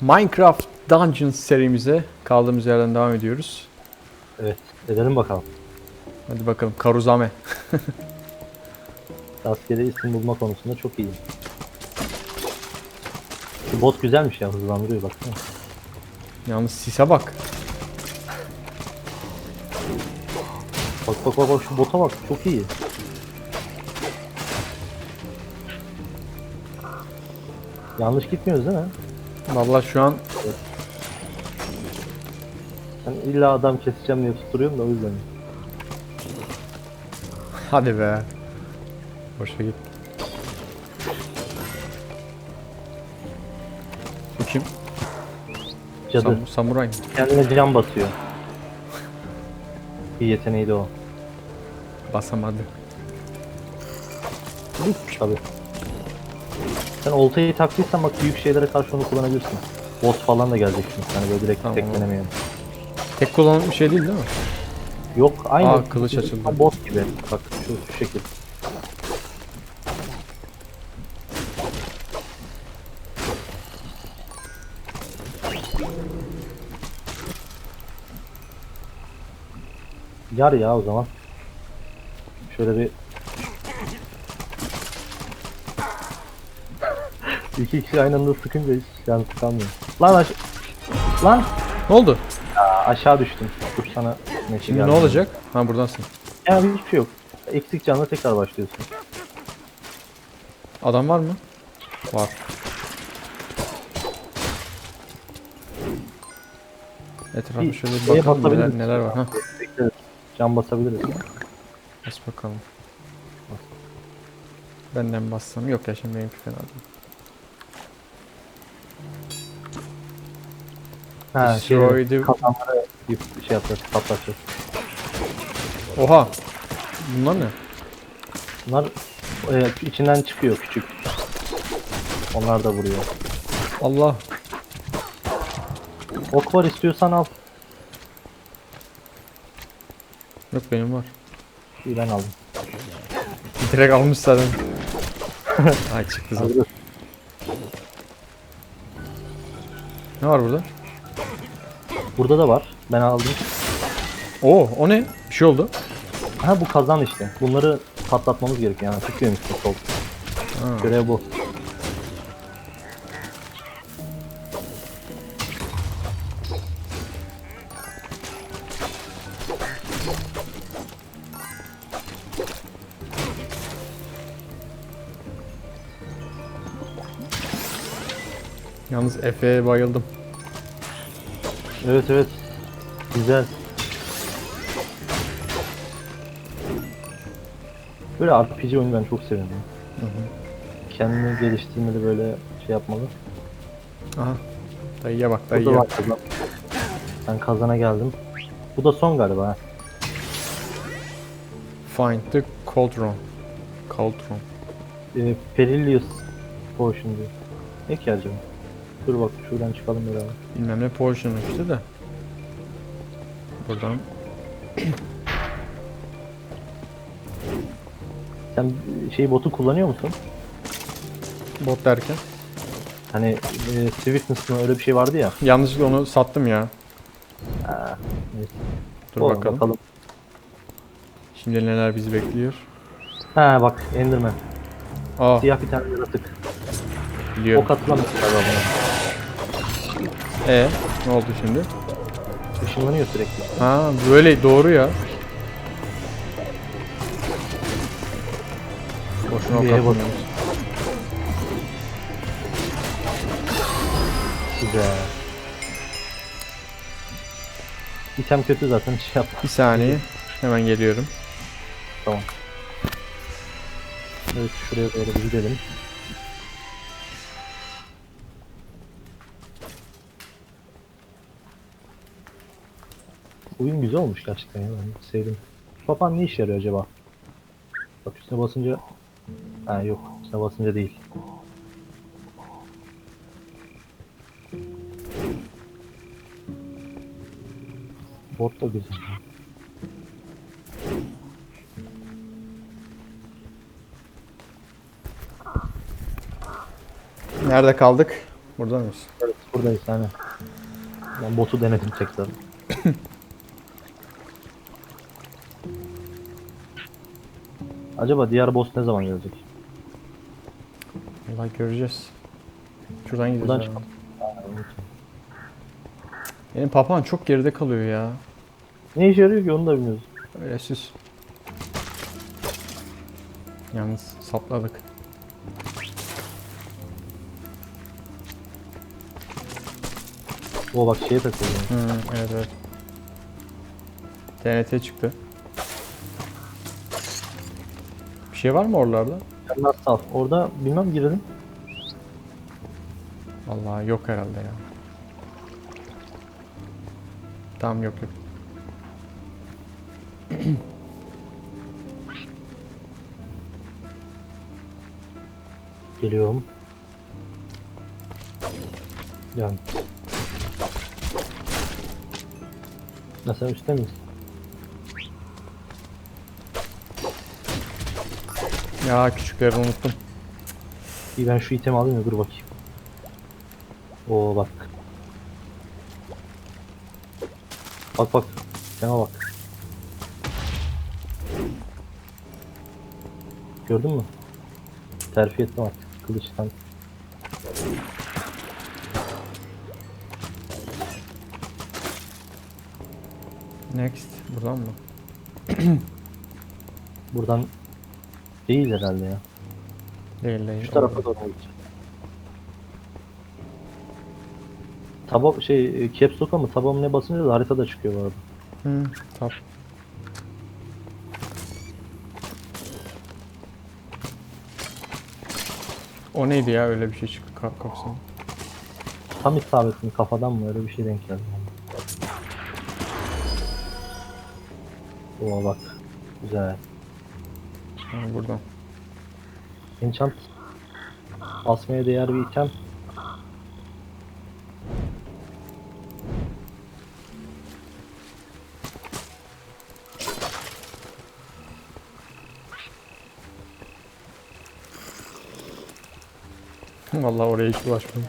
Minecraft Dungeons serimize kaldığımız yerden devam ediyoruz. Evet. Edelim bakalım. Hadi bakalım Karuzame. Rastgele isim bulma konusunda çok iyiyim. Şu bot güzelmiş ya hızlandırıyor baksana. Yalnız sise bak. Bak bak bak bak şu bota bak çok iyi. Yanlış gitmiyoruz değil mi? Vallahi şu an Ben illa adam keseceğim diye tutturuyorum da o yüzden. hadi be. Boşa git. Bu kim? Cadı. Sam- samuray mı? Kendine can basıyor. Bir yeteneği de o. Basamadı. Tabii. Sen oltayı taktıysan bak büyük şeylere karşı onu kullanabilirsin. Boss falan da gelecek çünkü hani böyle direkt Tamam. teklenemeyen. Tek kullanımlı bir şey değil değil mi? Yok aynı. Aa, kılıç açıldı. Ama Boss gibi. Bak şu, şu şekil. Yar ya o zaman. Şöyle bir İki kişi aynı anda sıkınca hiç can sıkamıyor. Lan aş Lan Ne oldu? Aa, aşağı düştüm. Dur sana neşe Şimdi geldi. ne olacak? Ha buradasın. Yani hiçbir şey yok. Eksik canla tekrar başlıyorsun. Adam var mı? Var. Etrafa Bir şöyle bir şeye bakalım neler, neler var. Ha, Bekleriz. Can basabiliriz. bas bakalım. Benden bassam yok ya şimdi benimki fena değil. Ha, şey, the- kazanları bir şey yapacağız, patlatacağız. Oha! Bunlar ne? Bunlar e, içinden çıkıyor küçük. Onlar da vuruyor. Allah! Ok var istiyorsan al. Yok benim var. İyi ben aldım. Direkt almış zaten. Ay çıktı zaten. Alırız. Ne var burada? Burada da var. Ben aldım. Oo o ne? Bir şey oldu. Ha bu kazan işte. Bunları patlatmamız gerekiyor yani. Çıkıyor işte sol. Ha. Görev bu. Yalnız Efe'ye bayıldım. Evet evet. Güzel. Böyle RPG oyunu ben çok seviyorum. ya. Kendini geliştirmeli böyle şey yapmalı. Aha. Dayıya bak dayıya. var kazan. Ben kazana geldim. Bu da son galiba. ha. Find the cauldron. Cauldron. Ee, Perilius Potion diyor. Ne ki acaba? Dur bak şuradan çıkalım beraber. Bilmem ne portion işte de. Buradan. Sen şey botu kullanıyor musun? Bot derken. Hani e, Swiftness mı öyle bir şey vardı ya. Yanlışlıkla onu sattım ya. Ha. Dur Oğlum, bakalım. Şimdi neler bizi bekliyor. Ha bak Enderman. Aa Siyah bir tane yaratık. biliyorum. Ok galiba buna. E ne oldu şimdi? Işınlanıyor sürekli. Ha böyle doğru ya. Boşuna ok atmıyoruz. Güzel. İtem kötü zaten şey yap. Bir saniye. Hemen geliyorum. Tamam. Evet şuraya doğru bir gidelim. Oyun güzel olmuş gerçekten ya ben sevdim. Papan ne işe yarıyor acaba? Bak üstüne basınca... Ha yok üstüne basınca değil. Bot da güzel. Nerede kaldık? Burada mıyız? Evet, buradayız hani. Ben botu denedim tekrar. Acaba diğer boss ne zaman gelecek? Vallahi göreceğiz. Şuradan gideceğiz. Buradan herhalde. çıkalım. Benim papağan çok geride kalıyor ya. Ne işe yarıyor ki onu da bilmiyoruz. Öyle süs. Yalnız sapladık. O bak şeye takılıyor. Hı, evet evet. TNT çıktı. Şey var mı oralarda? Yanlar saf. Orada bilmem girelim. Vallahi yok herhalde ya. Tamam yok yok. Geliyorum. Yani. Ya sen üstte misin? Ya küçükleri unuttum. İyi ben şu itemi alayım da dur bakayım. Oo bak. Bak bak. Sana bak. Gördün mü? Terfi ettim artık. Kılıçtan. Next. Buradan mı? Buradan değil herhalde ya. Değil değil. Şu tarafa doğru gideceğim. Taba şey e, caps lock'a mı taba mı ne basınca da haritada çıkıyor bu arada. Hı, tap. O neydi ya öyle bir şey çıktı kap kapsam. Tam isabet mi kafadan mı öyle bir şey denk geldi. Oo bak. Güzel. Ha, buradan. Enchant basmaya değer bir item. Vallahi oraya hiç bulaşmadım.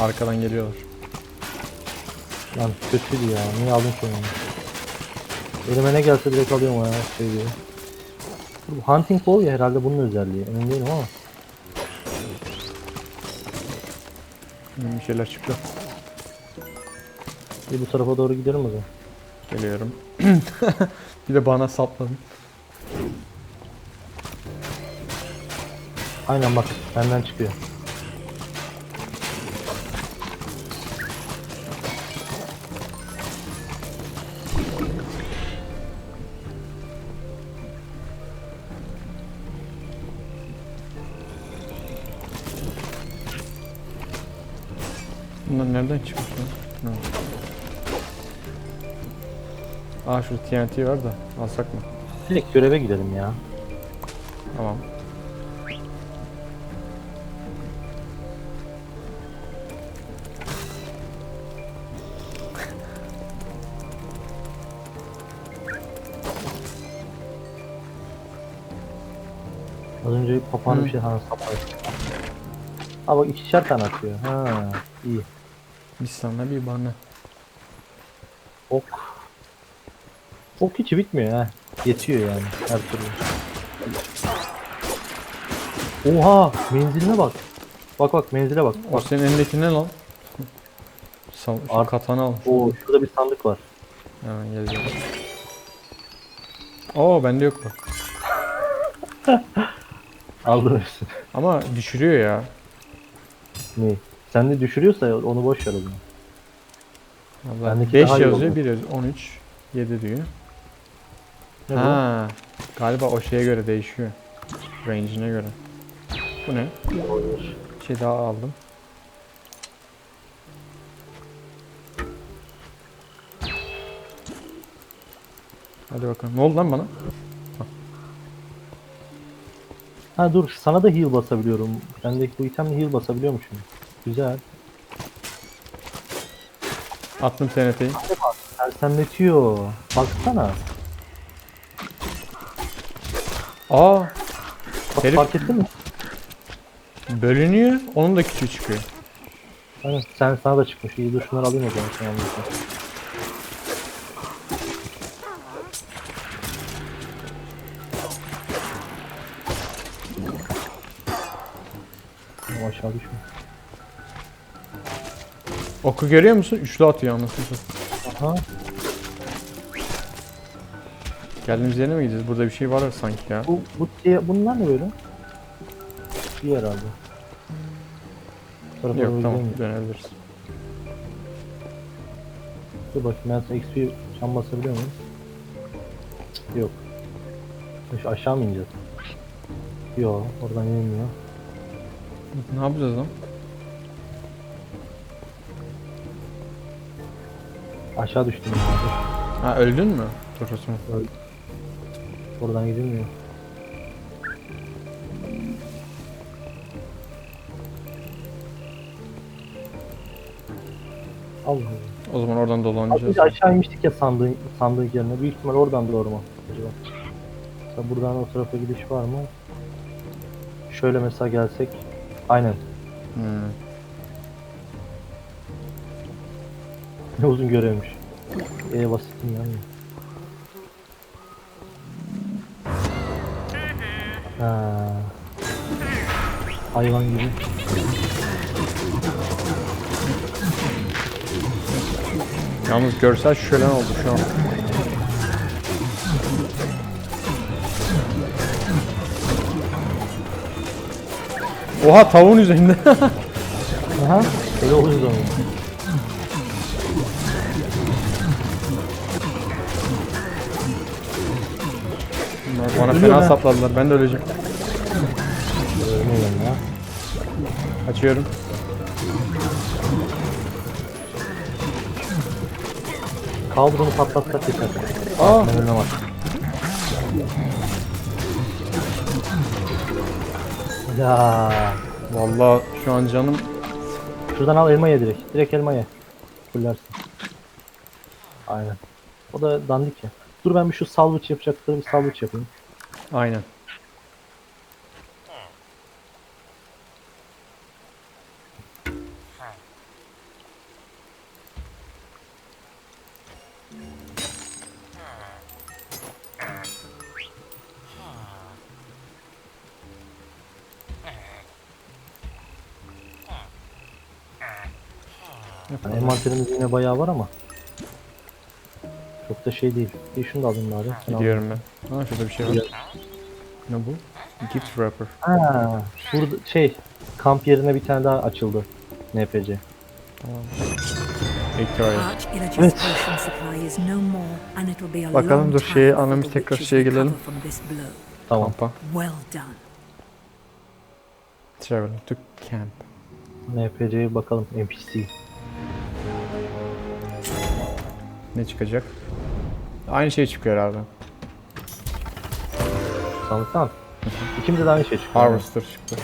Arkadan geliyorlar. Lan kötüydü ya. Niye aldın ki onu? Elime ne gelse direkt alıyorum ya şey diye. Hunting Bow ya herhalde bunun özelliği. Emin değilim ama. Hı, Bir şeyler çıktı. Bir bu tarafa doğru gidelim o zaman. Geliyorum. bir de bana sapladın. Aynen bak benden çıkıyor. Nereden çıkmış lan? Ha. Aa şurada TNT var da alsak mı? Direkt göreve gidelim ya. Tamam. Az önce papağanı Hı. bir şey ha saplar. Ha bak ikişer tane atıyor. Ha iyi. Bir sana bir bana. Ok. Ok hiç bitmiyor ha. Yetiyor yani her türlü. Oha menziline bak. Bak bak menzile bak. O Bak. senin elindeki ne lan? Sa şu Ar- katana al. Oo şurada bir sandık var. Hemen geliyorum. Oo bende yok bak. Aldım. Ama düşürüyor ya. Ne? Sen de düşürüyorsa onu boş ver o zaman. Vallahi Bendeki 5 daha iyi yazıyor, oldu. 1 yazıyor. 13, 7 diyor. Ne bu? ha, galiba o şeye göre değişiyor. Range'ine göre. Bu ne? Olabilir. Bir şey daha aldım. Hadi bakalım. Ne oldu lan bana? Ha dur sana da heal basabiliyorum. Bendeki bu itemle heal basabiliyormuşum. Güzel. Attım TNT'yi. Sersemletiyor. Baksana. Aa, Bak, Herif- fark ettin mi? bölünüyor. Onun da küçüğü çıkıyor. Aynen sen sana da çıkmış. İyi dur şunları alayım o zaman. Sen alıyorsun. Ama aşağı düşme. Oku görüyor musun? Üçlü atıyor anasını. Aha. Geldiğimiz yere mi gideceğiz? Burada bir şey var sanki ya. Bu, bu şey, bunlar ne böyle? Bir herhalde. Tarafa Yok doğru tamam gideyim mi? dönebiliriz. Dur bakayım ben sana XP çam basabiliyor muyum? Cık, Yok. Şu aşağı mı ineceğiz? Yok oradan inilmiyor. Ne yapacağız lan? Aşağı düştüm dur. Ha öldün mü? Dur o zaman. Oradan gidilmiyor. Allah O zaman oradan dolanacağız. önce aşağı inmiştik ya sandığın, sandığın yerine. Büyük ihtimal oradan doğru mu? Acaba? Mesela buradan o tarafa gidiş var mı? Şöyle mesela gelsek. Aynen. Hmm. Ne uzun görevmiş. E basitim yani. Ha. Hayvan gibi. Yalnız görsel şölen oldu şu an. Oha tavuğun üzerinde. Aha. Öyle oluyor zaman. Bunlar Bana Ölüyor fena ha. sapladılar. Ben de öleceğim. Ölmeyelim ya. Açıyorum. Kaldır onu patlatsak yeter. Aa. Ben ölmem Ya. Vallahi şu an canım Şuradan al elma ye direkt. Direkt elma ye. Fullersin. Aynen. O da dandik ya. Dur ben bir şu salvage yapacakları bir salvage yapayım. aynen. Yani envanterimiz yine bayağı var ama. Çok da şey değil. Bir şunu da alayım bari. Al. Gidiyorum ben. Ha şurada bir şey var. Ne bu? Gift wrapper. Ha, burada şey kamp yerine bir tane daha açıldı. NPC. Illager's Evet. potion supply is no more, and it'll be a Bakalım, dur şeye, anamız tekrar şeye gelelim. Tamam. Kampa. Well done. Traveling to camp. NPC'ye bakalım. NPC. Ne çıkacak? Aynı şey çıkıyor herhalde. Sandıktan. İkimize de aynı şey çıktı. Harvester çıktı.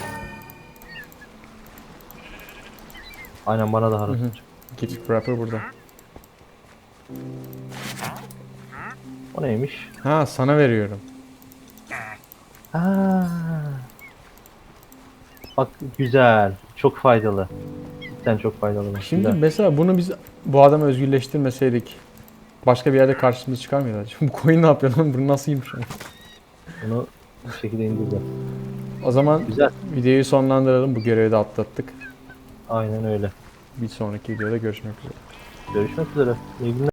Aynen bana da harvester çıktı. Gift wrapper burada. O neymiş? Ha sana veriyorum. Aa. Bak güzel. Çok faydalı. Cidden çok faydalı. Şimdi güzel. mesela bunu biz bu adamı özgürleştirmeseydik başka bir yerde karşımıza çıkar mıydı acaba? Bu koyun ne yapıyor lan? Bu nasıl yiymiş? Bunu bir şekilde indireceğim. O zaman Güzel. videoyu sonlandıralım. Bu görevi de atlattık. Aynen öyle. Bir sonraki videoda görüşmek üzere. Görüşmek üzere. İyi günler.